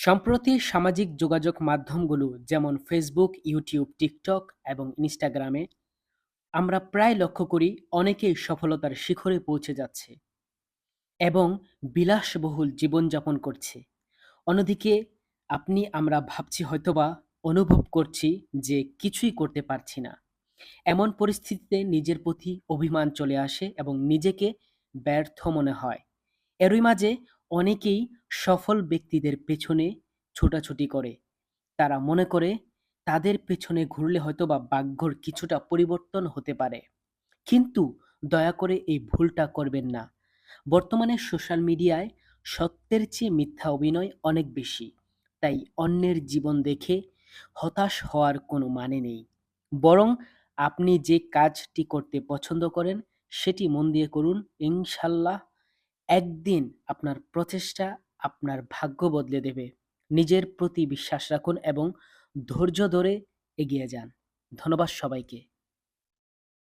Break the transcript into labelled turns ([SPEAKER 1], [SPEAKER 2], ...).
[SPEAKER 1] সম্প্রতি সামাজিক যোগাযোগ মাধ্যমগুলো যেমন ফেসবুক, ইউটিউব, টিকটক এবং ইনস্টাগ্রামে আমরা প্রায় লক্ষ্য করি অনেকেই সফলতার শিখরে পৌঁছে যাচ্ছে এবং বিলাসবহুল জীবনযাপন করছে। অন্যদিকে আপনি আমরা ভাবছি হয়তোবা অনুভব করছি যে কিছুই করতে পারছি না। এমন পরিস্থিতিতে নিজের প্রতি অভিমান চলে আসে এবং নিজেকে ব্যর্থ মনে হয়। এরই মাঝে অনেকেই সফল ব্যক্তিদের পেছনে ছোটাছুটি করে। তারা মনে করে তাদের পেছনে ঘুরলে হয়তো বা ভাগ্যর কিছুটা পরিবর্তন হতে পারে। কিন্তু দয়া করে এই ভুলটা করবেন না। বর্তমানে সোশ্যাল মিডিয়ায় সত্যের চেয়ে মিথ্যা অভিনয় অনেক বেশি। তাই অন্যের জীবন দেখে হতাশ হওয়ার কোনো মানে নেই। বরং আপনি যে কাজটি করতে পছন্দ করেন, সেটি মন দিয়ে করুন। ইনশাল্লাহ একদিন আপনার প্রচেষ্টা আপনার ভাগ্য বদলে দেবে। নিজের প্রতি বিশ্বাস রাখুন এবং ধৈর্য ধরে এগিয়ে যান। ধন্যবাদ সবাইকে।